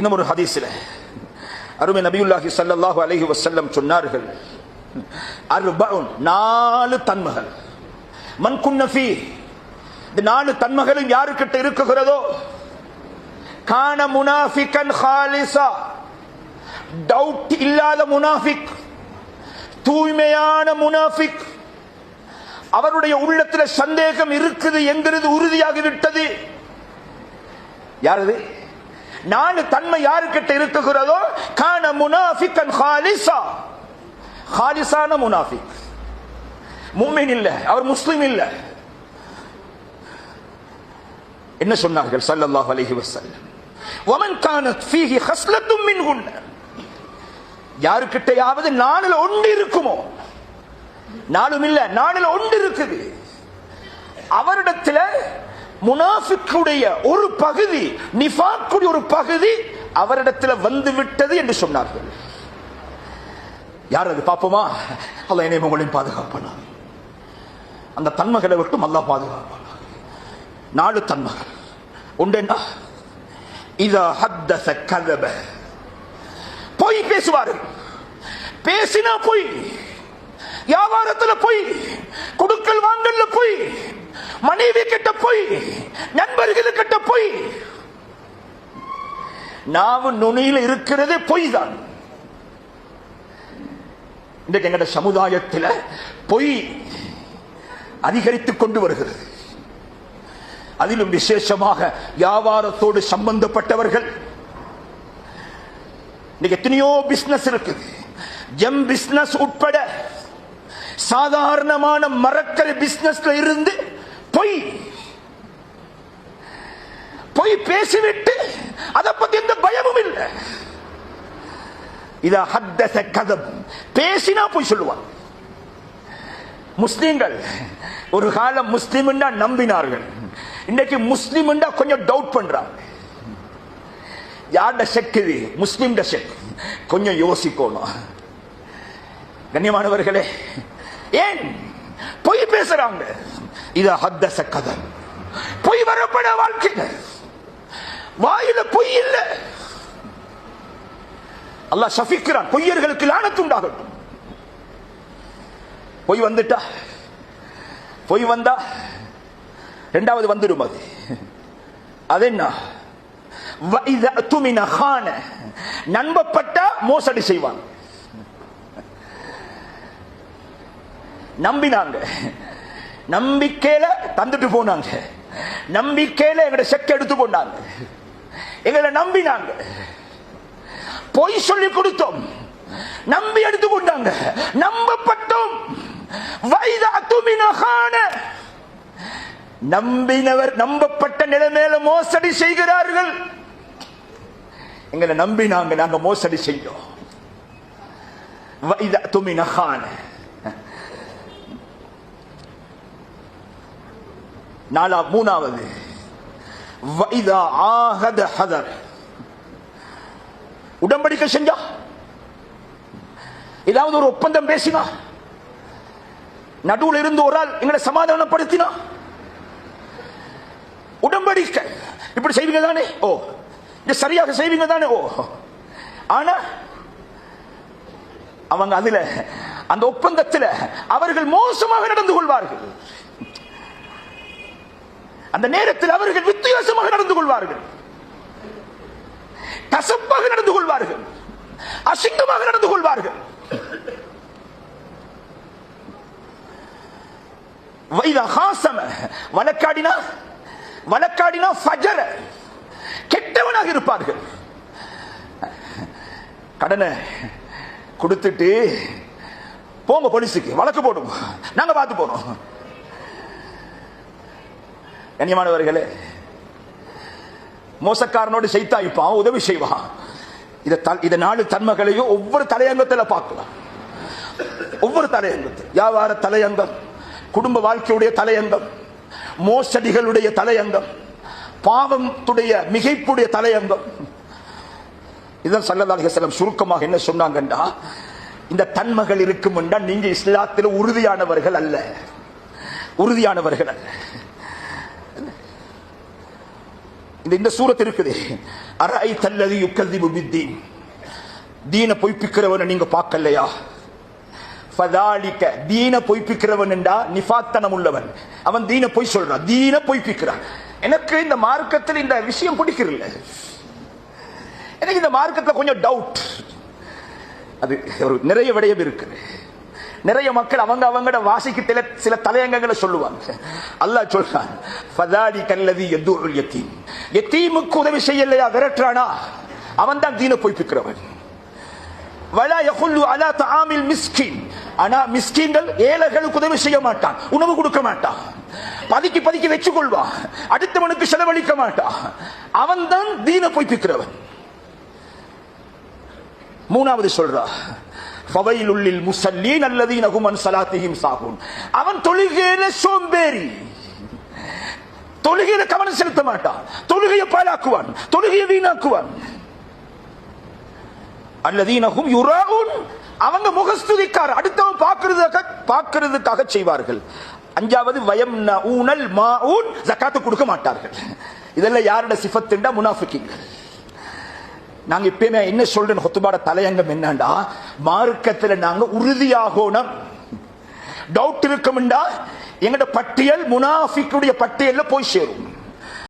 இன்னும் ஒரு ஹதீஸ்ல அருமை நபியுல்லாஹி ஸல்லல்லாஹு அலஹி வசல்லம் சொன்னார்கள் அர்பஉன் நாலு தன்மகள். மன் குன்னஃபி இந்த நாலு தன்மகளும் யாருக்கிட்ட இருக்குகிறதோ கான முனாஃபிகன் ஹாலிசா டவுட் இல்லாத முனாஃபிக் தூய்மையான முனாஃபிக். அவருடைய உள்ளத்தில் சந்தேகம் இருக்குது என்கிறது உறுதியாகிவிட்டது. யாரது நாலு தன்மை யாருக்கிட்ட இருக்குகிறதோ? கான முனாஃபிகன் ஹாலிசா. ஹாலிசான முனாஃபிக். மும்மின் இல்ல. அவர் முஸ்லிம் இல்ல. என்ன சொன்னார்கள்? சல்லல்லாஹு அலைஹி வஸல்லம். வமன் கானத் ஃபீஹி ஹஸ்லத்தும் மின்ஹுன். யாருக்கிட்டையாவது நாளில் ஒன்று இருக்குமோ? நாளும் இல்ல நாளில் ஒன்று இருக்குது. அவரிடத்துல முனாஃபிக்குடைய ஒரு பகுதி நிஃபாக்குடைய ஒரு பகுதி அவரிடத்துல வந்து விட்டது என்று சொன்னார்கள். யார் அது பாப்போமா? அல்ல என்னை உங்களையும் பாதுகாப்பான அந்த தன்மகளை விட்டும் அல்லா பாதுகாப்பான நாலு தன்மகள் உண்டேன்னா இதா ஹத்தச கதப. பொய் பேசுவார்கள். பேசினா பொய். வியாபாரத்துல பொய். கொடுக்கல் வாங்கல்ல பொய். மனைவி கிட்ட பொய் நண்பர்களுக்கிட்ட போய் பொய். நாவு நுனியில் இருக்கிறதே பொய் தான் இன்றைக்கு எங்கட சமுதாயத்தில் பொய் அதிகரித்துக் கொண்டு வருகிறது. அதிலும் விசேஷமாக வியாபாரத்தோடு சம்பந்தப்பட்டவர்கள். இன்னைக்கு எத்தனையோ பிசினஸ் இருக்குது. ஜெம் பிசினஸ் உட்பட சாதாரணமான மரக்கரை பிசினஸ்ல இருந்து பொய். பொய் பேசிவிட்டு அதை பத்தி எந்த பயமும் இல்லை. இத ஹத்தச கதம். பேசினா போய் சொல்லுவான் முஸ்லீம்கள் ஒரு காலம் முஸ்லீம் நம்பினார்கள். இன்னைக்கு முஸ்லீம் கொஞ்சம் டவுட் பண்றாங்க. யார்ட செக் இது? முஸ்லீம் செக் கொஞ்சம் யோசிக்கணும். கண்ணியமானவர்களே ஏன் பொய் பேசுறாங்க? இத ஹத்தச கதல் பொய் வரப்பட வாழ்க்கையில. வாயில பொய் இல்ல. அல்லா சஃபிக்கிறான் பொய்யர்களுக்கு லானத்துண்டாகட்டும் பொய் வந்துட்டா? பொய் வந்தா? ரெண்டாவது வந்துடும் அது. அது என்ன நம்பப்பட்டா மோசடி செய்வாங்க. நம்பினாங்க. நம்பிக்கையில தந்துட்டு போனாங்க. நம்பிக்கையில எங்கட செக் எடுத்து கொண்டாங்க எங்களை நம்பினாங்க. பொய் சொல்லி கொடுத்தோம். நம்பி எடுத்து கொண்டாங்க. நம்பப்பட்டோம். வைதா நம்பினவர் நம்பப்பட்ட நிலைமையில மோசடி செய்கிறார்கள். எங்களை நம்பினாங்க. நாங்க மோசடி செஞ்சோம் வைதா நாலா மூணாவது. வைதா உடம்படிக்கை செஞ்சா? ஏதாவது ஒரு ஒப்பந்தம் பேசினா? நடுவில் இருந்து ஒரு ஆள் எங்களை சமாதானப்படுத்தினா? உடம்படிக்கை இப்படி செய்வீங்க தானே? ஓ. இது சரியாக செய்வீங்க தானே? ஓ. ஆனா அவங்க அதுல அந்த ஒப்பந்தத்தில் அவர்கள் மோசமாக நடந்து கொள்வார்கள். அந்த நேரத்தில் அவர்கள் வித்தியாசமாக நடந்து கொள்வார்கள். கசப்பாக நடந்து கொள்வார்கள். அசிங்கமாக நடந்து கொள்வார்கள். வழக்காடினா வழக்காடினா ஃபஜர கெட்டவனாக இருப்பார்கள். கடனை கொடுத்துட்டு போங்க போலீஸுக்கு வழக்கு போடும் நாங்க பார்த்து போறோம். கண்ணியமானவர்களே மோசக்காரனோடு செய்தாய்ப்பான் உதவி செய்வான். இதை இதை நாலு தன்மைகளையும் ஒவ்வொரு தலையங்கத்தில் பார்க்கலாம். ஒவ்வொரு தலையங்கத்தில். வியாபார தலையங்கம் குடும்ப வாழ்க்கையுடைய தலையங்கம் மோசடிகளுடைய தலையங்கம் பாவத்துடைய மிகைப்புடைய தலையங்கம். இதான் சல்லதாக செல்லம் சுருக்கமாக என்ன சொன்னாங்கண்டா இந்த தன்மைகள் இருக்கும் என்றால் நீங்க இஸ்லாத்தில் உறுதியானவர்கள் அல்ல. உறுதியானவர்கள் அல்ல. இந்த இந்த சூரத் இருக்குது. அரை தல்லது யுக்கல்தி புபித்தீன் தீன பொய்ப்பிக்கிறவனை நீங்க பார்க்கலையா? தீன பொய்ப்பிக்கிறவன் என்றா நிஃபாத்தனம் உள்ளவன். அவன் தீன பொய் சொல்றான். தீன பொய்ப்பிக்கிறான். எனக்கு இந்த மார்க்கத்தில் இந்த விஷயம் பிடிக்கிறதில்ல எனக்கு இந்த மார்க்கத்தில் கொஞ்சம் டவுட் அது ஒரு நிறைய விடயம் இருக்குது. நிறைய மக்கள் அவங்க அவங்களோட வாசிக்கு சில சில தலையங்கங்களை சொல்லுவாங்க. அல்லாஹ் சொல்றான் ஃபதாலி கல்லதி எத்தூர் எத்தீம் எத்தீமுக்கு உதவி செய்யலையா? விரட்டுறானா? அவன் தான் தீன பொய்ப்பிக்கிறவன். வலா யகுல்லு அலா தாமில் மிஸ்கின். ஆனா மிஸ்கின்கள் ஏழைகளுக்கு உதவி செய்ய மாட்டான் உணவு கொடுக்க மாட்டான். பதுக்கி பதுக்கி வச்சு கொள்வான் அடுத்தவனுக்கு செலவழிக்க மாட்டான். அவன் தான் தீன பொய்ப்பிக்கிறவன். மூணாவது சொல்றா ஃபவைலுல்லில் முசல்லீன் அல்லதீன ஹும் அன் ஸலாத்திஹிம் சாஹூன் அவன் தொழுகையில சோம்பேறி தொழுகையில கவனம் செலுத்த மாட்டான் தொழுகையை பாழாக்குவான் தொழுகையை வீணாக்குவான் அல்லதீனகும் யுராவுன் அவங்க முகஸ்துதிக்கார் அடுத்தவன் பார்க்கிறதுக்காக பார்க்கிறதுக்காக செய்வார்கள் அஞ்சாவது வயம் ஊனல் மாஊன் ஜக்காத்து கொடுக்க மாட்டார்கள் இதெல்லாம் யாரோட சிஃபத்துண்டா முனாஃபிக்கிங்கள் நாங்க இப்பயுமே என்ன சொல்றேன் ஹொத்துபாட தலையங்கம் என்னண்டா? மார்க்கத்துல நாங்க உறுதியாகணும். டவுட் இருக்கும்டா. எங்கட பட்டியல் முனாஃபிக்குடைய பட்டியல்ல போய் சேரும்.